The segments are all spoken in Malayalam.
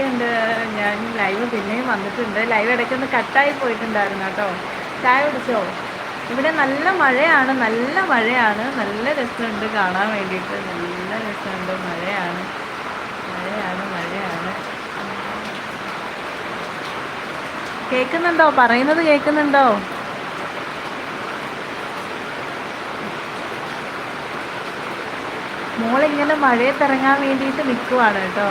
എന്തൊക്കെയുണ്ട് ഞാൻ ലൈവ് പിന്നെയും വന്നിട്ടുണ്ട്. ലൈവ് ഇടയ്ക്കൊന്ന് കട്ടായി പോയിട്ടുണ്ടായിരുന്നു കേട്ടോ. ചായ കുടിച്ചോ? ഇവിടെ നല്ല മഴയാണ് നല്ല മഴയാണ്. നല്ല രസമുണ്ട് കാണാൻ വേണ്ടിയിട്ട്. നല്ല രസമുണ്ട്. മഴയാണ്. മഴയാണ് മഴയാണ്. കേൾക്കുന്നുണ്ടോ? പറയുന്നത് കേൾക്കുന്നുണ്ടോ? മോളിങ്ങനെ മഴയത്തിറങ്ങാൻ വേണ്ടിയിട്ട് നിൽക്കുവാണ് കേട്ടോ.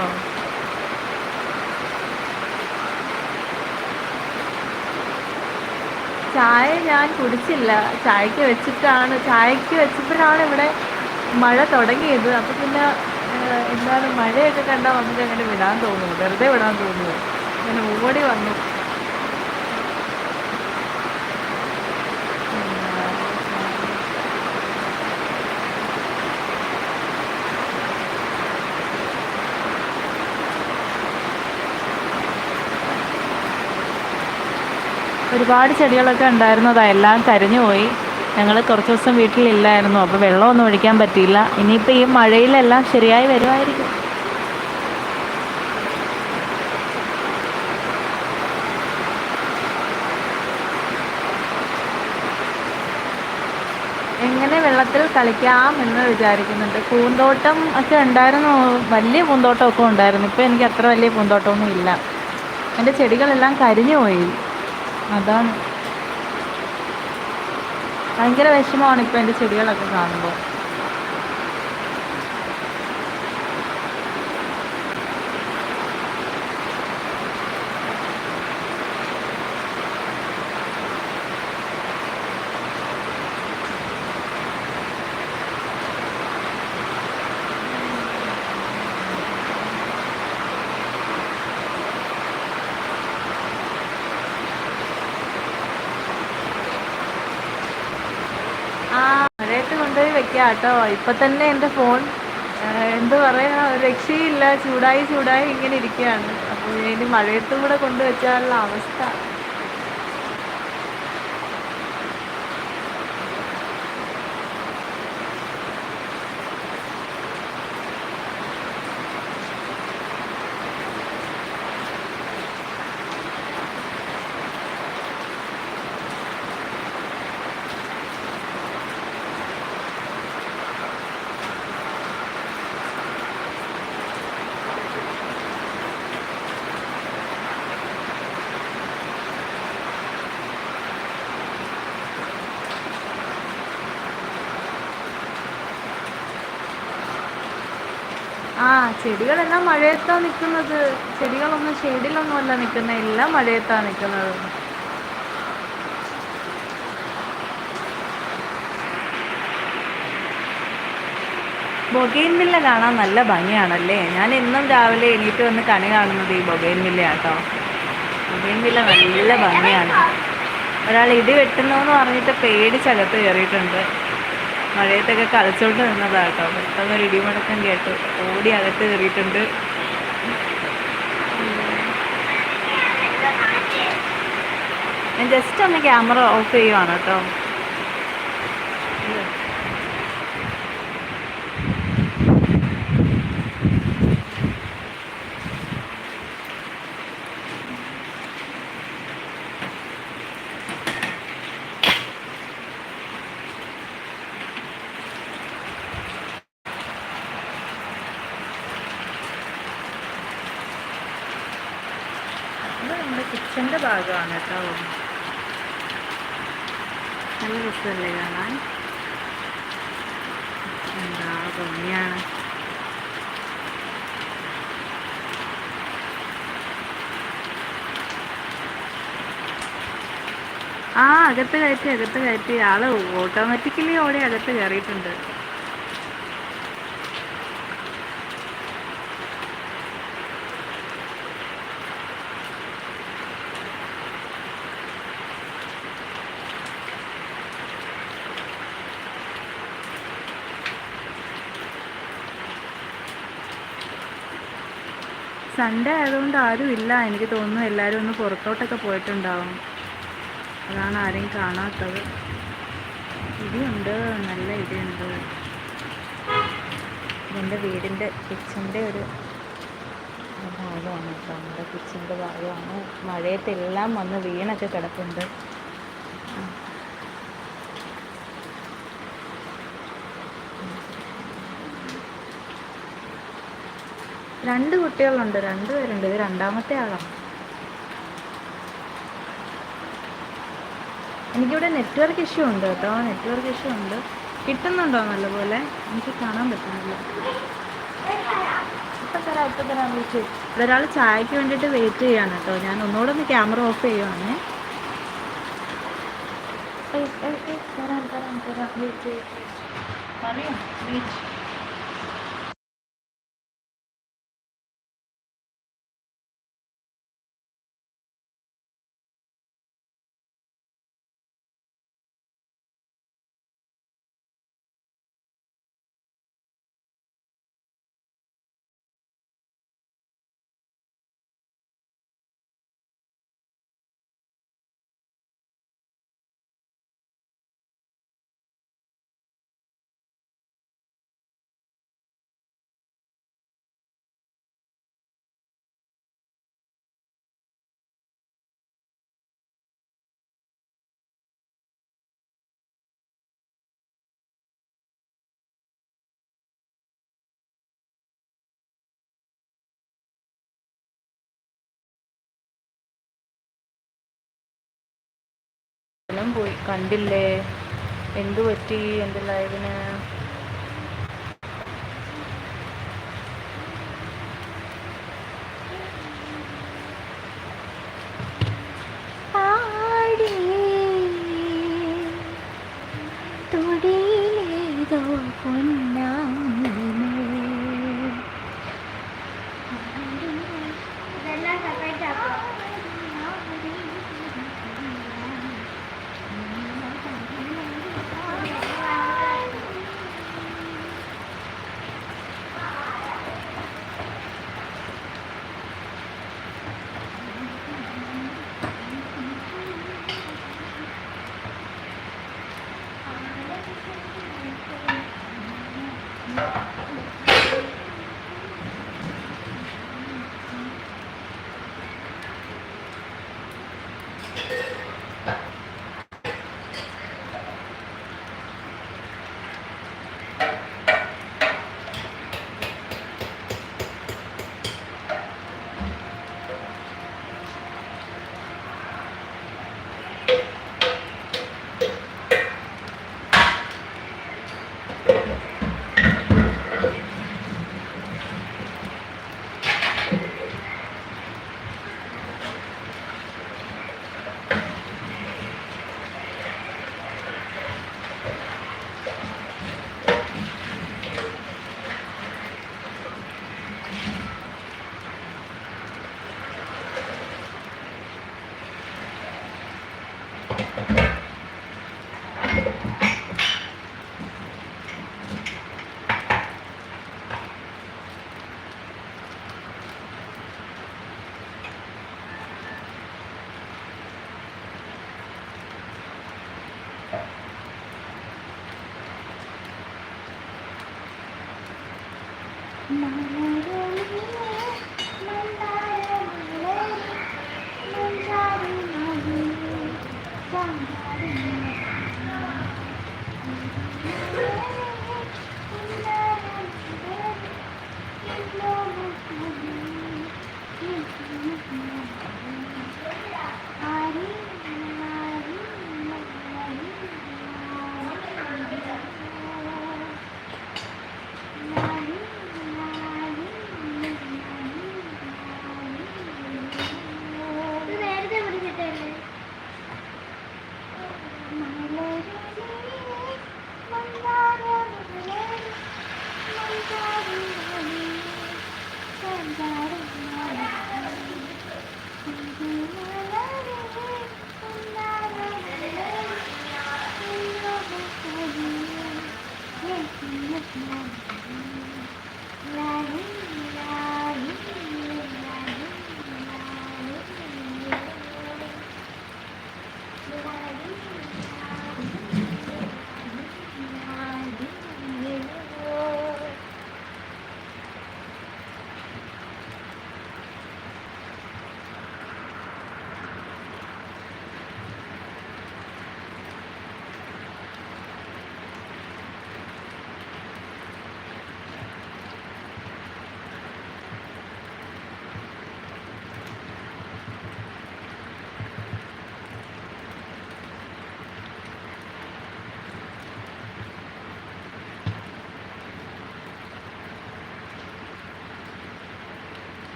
ചായ ഞാൻ കുടിച്ചില്ല. ചായക്ക് വെച്ചിട്ടാണ് ചായക്ക് വെച്ചപ്പോഴാണ് ഇവിടെ മഴ തുടങ്ങിയത്. അപ്പം പിന്നെ എന്താണ് മഴയൊക്കെ കണ്ടാൽ നമുക്ക് അങ്ങനെ വിടാൻ തോന്നുന്നു. വെറുതെ വിടാൻ തോന്നുന്നു. അങ്ങനെ ഓടി വന്നു. ഒരുപാട് ചെടികളൊക്കെ ഉണ്ടായിരുന്നു. അതെല്ലാം കരിഞ്ഞു പോയി. ഞങ്ങൾ കുറച്ച് ദിവസം വീട്ടിലില്ലായിരുന്നു. അപ്പോൾ വെള്ളമൊന്നും ഒഴിക്കാൻ പറ്റിയില്ല. ഇനിയിപ്പോൾ ഈ മഴയിലെല്ലാം ശരിയായി വരുമായിരിക്കും. എങ്ങനെ വെള്ളത്തിൽ കളിക്കാം എന്ന് വിചാരിക്കുന്നുണ്ട്. പൂന്തോട്ടം ഒക്കെ ഉണ്ടായിരുന്നു. വലിയ പൂന്തോട്ടമൊക്കെ ഉണ്ടായിരുന്നു. ഇപ്പോൾ എനിക്ക് അത്ര വലിയ പൂന്തോട്ടമൊന്നും ഇല്ല. എന്റെ ചെടികളെല്ലാം കരിഞ്ഞു പോയി. അതാണ്. ഭയങ്കര വിഷമമാണ് ഇപ്പോൾ എന്റെ ചെടികളൊക്കെ കാണുമ്പോൾ ആ മഴയത്ത് കൊണ്ടുപോയി വെക്കാം കേട്ടോ. ഇപ്പം തന്നെ എന്റെ ഫോൺ എന്ത് പറയാ രക്ഷയില്ല. ചൂടായി ചൂടായി ഇങ്ങനെ ഇരിക്കുകയാണ്. അപ്പോൾ ഇനി മഴയത്തും കൂടെ കൊണ്ടുവച്ചാലുള്ള അവസ്ഥ ആ ചെടികളെല്ലാം മഴയത്താണ് നിൽക്കുന്നത് ചെടികളൊന്നും ഷെയ്ഡിലൊന്നും അല്ല നിൽക്കുന്നത് എല്ലാം മഴയത്താണ് നിൽക്കുന്നത് ബൊഗെയിൻ മില്ല കാണാൻ നല്ല ഭംഗിയാണല്ലേ? ഞാൻ എന്നും രാവിലെ എണീറ്റ് വന്ന് കണി കാണുന്നത് ഈ ബൊഗെയിൻ വില്ല കേട്ടോ ബൊഗെയിൻ വില്ല നല്ല ഭംഗിയാണ്. ഒരാൾ ഇടി വെട്ടുന്നു പറഞ്ഞിട്ട് പേടിച്ചകത്ത് കയറിയിട്ടുണ്ട്. മഴയത്തൊക്കെ കളിച്ചോണ്ട് നിന്നതാ കേട്ടോ. പെട്ടെന്ന് ഒരു ഇടിമുടക്കം കേട്ടു. ഓടി അകത്ത് കയറിയിട്ടുണ്ട്. ഞാൻ ജസ്റ്റ് ഒന്ന് ക്യാമറ ഓഫ് ചെയ്യുവാണ് കേട്ടോ ഇത് നമ്മുടെ കിച്ചന്റെ ഭാഗമാണ് കേട്ടോ. നല്ല രസമല്ലേ കാണാൻ? എന്താ ഭംഗിയാണ്. ആ അകത്ത് കയറ്റി അകത്ത് കയറ്റി. ആൾ ഓട്ടോമാറ്റിക്കലി ഓടി അകത്ത് കയറിയിട്ടുണ്ട്. സൺഡേ ആയതുകൊണ്ട് ആരും ഇല്ല. എനിക്ക് തോന്നുന്നു എല്ലാവരും ഒന്ന് പുറത്തോട്ടൊക്കെ പോയിട്ടുണ്ടാവും. അതാണ് ആരെയും കാണാത്തത്. ഇടിയുണ്ട്. നല്ല ഇടിയുണ്ട്. എന്റെ വീടിന്റെ കിച്ചന്റെ ഒരു ഭാഗമാണ് കേട്ടോ. നമ്മുടെ കിച്ചന്റെ ഭാഗമാണ്. മഴയത്തെല്ലാം വന്ന് വീണൊക്കെ കിടപ്പുണ്ട്. രണ്ട് കുട്ടികളുണ്ട് രണ്ട് പേരുണ്ട്. ഇത് രണ്ടാമത്തെ ആളാണ്. എനിക്കിവിടെ നെറ്റ്വർക്ക് ഇഷ്യൂ ഉണ്ട് കേട്ടോ. നെറ്റ്വർക്ക് ഇഷ്യൂ ഉണ്ട്. കിട്ടുന്നുണ്ടോ നല്ലപോലെ? എനിക്ക് കാണാൻ പറ്റുന്നില്ല. ഇപ്പം തരാം ഇപ്പം തരാം വിളിച്ചു. ഇവിടെ ഒരാൾ ചായക്ക് വേണ്ടിയിട്ട് വെയിറ്റ് ചെയ്യാണ് കേട്ടോ. ഞാൻ ഒന്നുകൂടെ ഒന്ന് ക്യാമറ ഓഫ് ചെയ്യുവാണ് തരാം തരാം തരാം. വിളിച്ചു പറയാം വെയിറ്റ് എല്ലാം പോയി. കണ്ടില്ലേ? എന്തു പറ്റി? എന്റെ La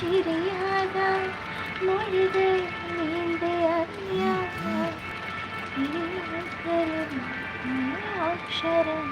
ചിരിയാകാൻ മൊഴികൾ നീന്തി അറിയാൻ അക്ഷരം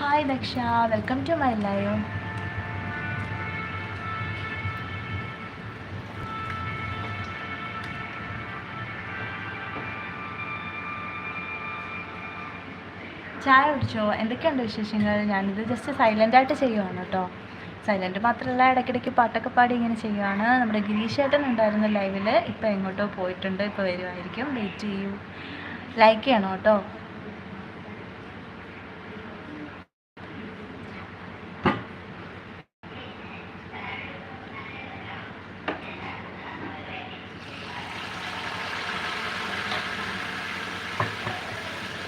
hi Daksha welcome to my live ചായ കുടിച്ചോ? എന്തൊക്കെയുണ്ട് വിശേഷങ്ങൾ? ഞാനിത് ജസ്റ്റ് സൈലന്റ് ആയിട്ട് ചെയ്യുവാണ് കേട്ടോ സൈലന്റ് മാത്രമല്ല ഇടയ്ക്കിടയ്ക്ക് പാട്ടൊക്കെ പാടി ഇങ്ങനെ ചെയ്യുവാണ്. നമ്മുടെ ഗിരീഷ് ഏട്ടൻ ഉണ്ടായിരുന്ന ലൈവിൽ ഇപ്പോൾ എങ്ങോട്ടോ പോയിട്ടുണ്ട്. ഇപ്പോൾ വരുമായിരിക്കും വെയിറ്റ് ചെയ്യൂ. ലൈക്ക് ചെയ്യണം കേട്ടോ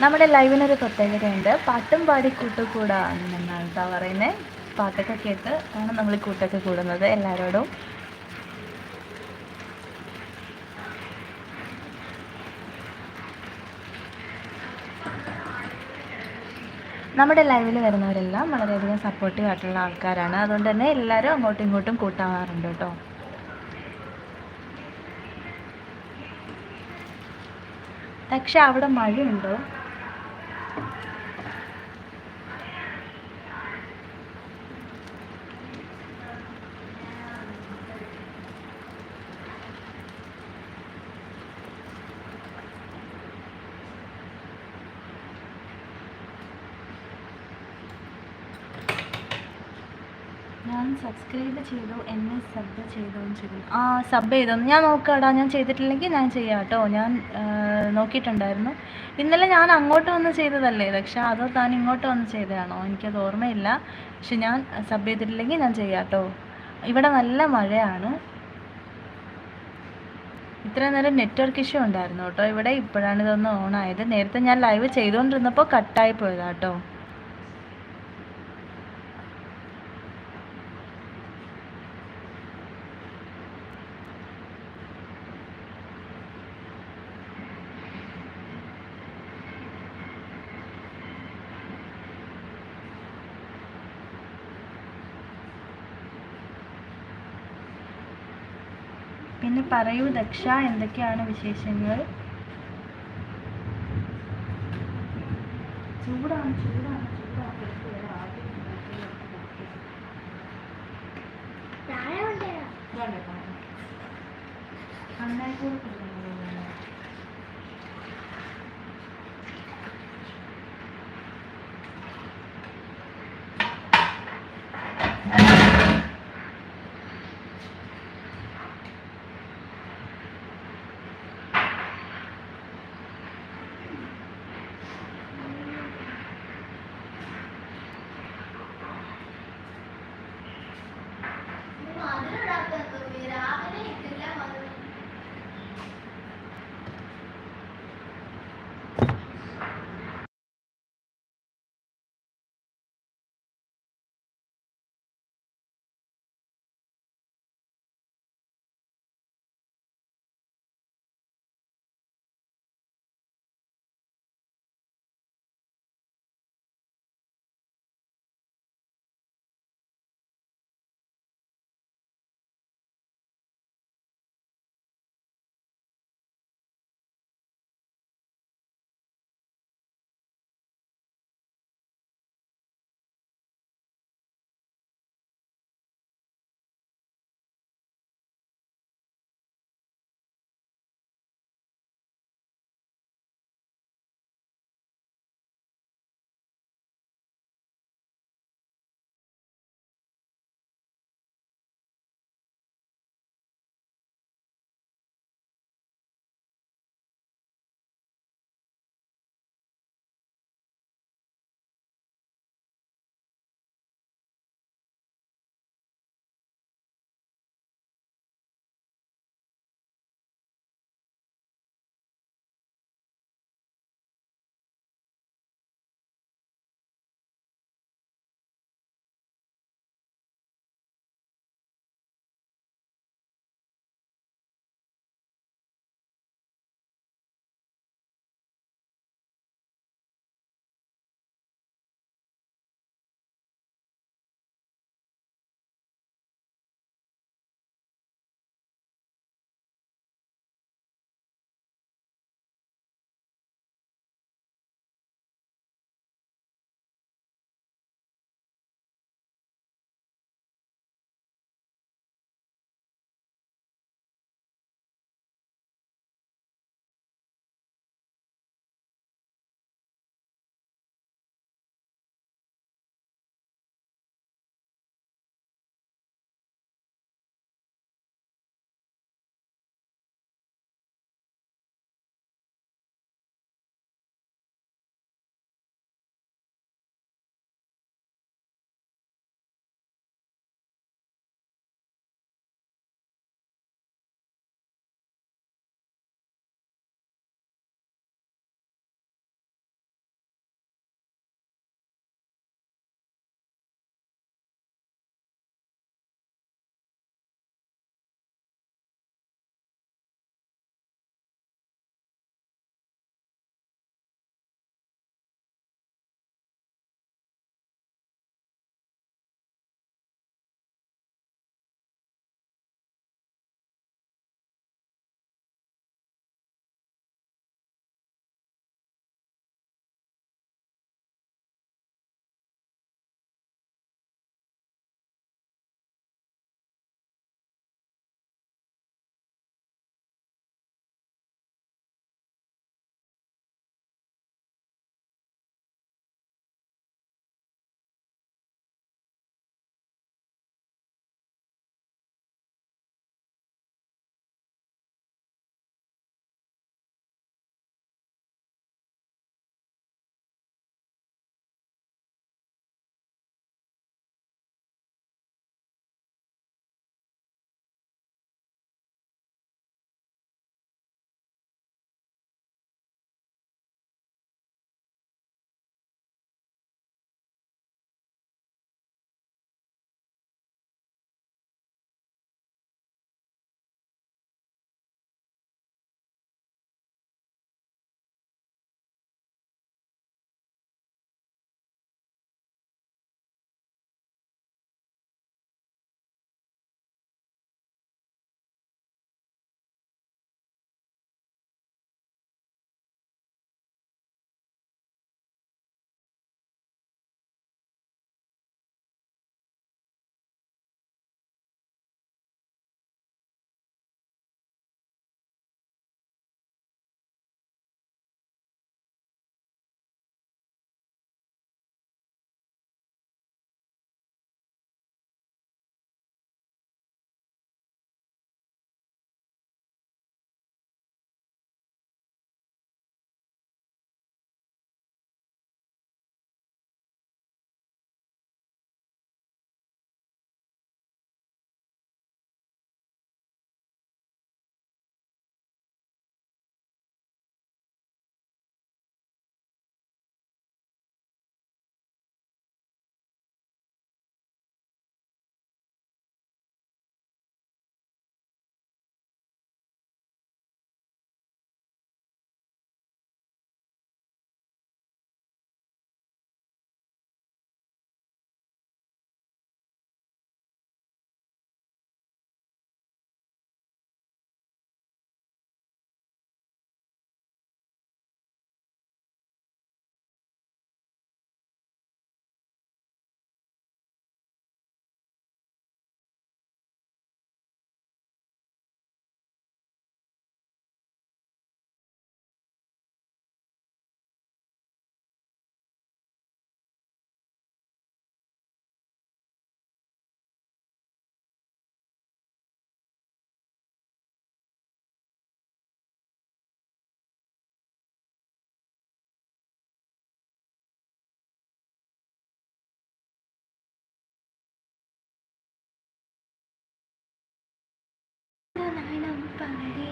നമ്മുടെ ലൈവിനൊരു പ്രത്യേകതയുണ്ട്. പാട്ടും പാടി കൂട്ടുകൂടാ എന്നാണ് കേട്ടോ പറയുന്നത് പാട്ടൊക്കെ കേട്ട് ആണ് നമ്മൾ കൂട്ടൊക്കെ കൂടുന്നത് എല്ലാവരോടും. നമ്മുടെ ലൈവിൽ വരുന്നവരെല്ലാം വളരെയധികം സപ്പോർട്ടീവ് ആയിട്ടുള്ള ആൾക്കാരാണ്. അതുകൊണ്ട് തന്നെ എല്ലാവരും അങ്ങോട്ടും ഇങ്ങോട്ടും കൂട്ടാവാറുണ്ട് കേട്ടോ പക്ഷെ അവിടെ മഴയുണ്ടോ? സബ്സ്ക്രൈബ് ചെയ്തു എന്നെ സബ് ചെയ്തു ചെയ്തു ആ സബ് ചെയ്തോന്ന് ഞാൻ നോക്കാടാ ഞാൻ ചെയ്തിട്ടില്ലെങ്കിൽ ഞാൻ ചെയ്യാം കേട്ടോ. ഞാൻ നോക്കിയിട്ടുണ്ടായിരുന്നു. ഇന്നലെ ഞാൻ അങ്ങോട്ട് വന്ന് ചെയ്തതല്ലേ പക്ഷേ അതോ താൻ ഇങ്ങോട്ട് വന്ന് ചെയ്തതാണോ? എനിക്കത് ഓർമ്മയില്ല. പക്ഷെ ഞാൻ സബ് ചെയ്തിട്ടില്ലെങ്കിൽ ഞാൻ ചെയ്യാം കേട്ടോ. ഇവിടെ നല്ല മഴയാണ്. ഇത്ര നേരം നെറ്റ്വർക്ക് ഇഷ്യൂ ഉണ്ടായിരുന്നു കേട്ടോ. ഇവിടെ ഇപ്പോഴാണ് ഇതൊന്ന് ഓൺ ആയത്. നേരത്തെ ഞാൻ ലൈവ് ചെയ്തുകൊണ്ടിരുന്നപ്പോൾ കട്ടായി പോയതാ കേട്ടോ പിന്നെ പറയൂ ദക്ഷ എന്തൊക്കെയാണ് വിശേഷങ്ങൾ? ചൂടാണ് ചൂടാണ്.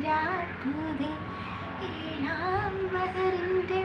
விளையாட்டுதே நாம் வளர்ந்தே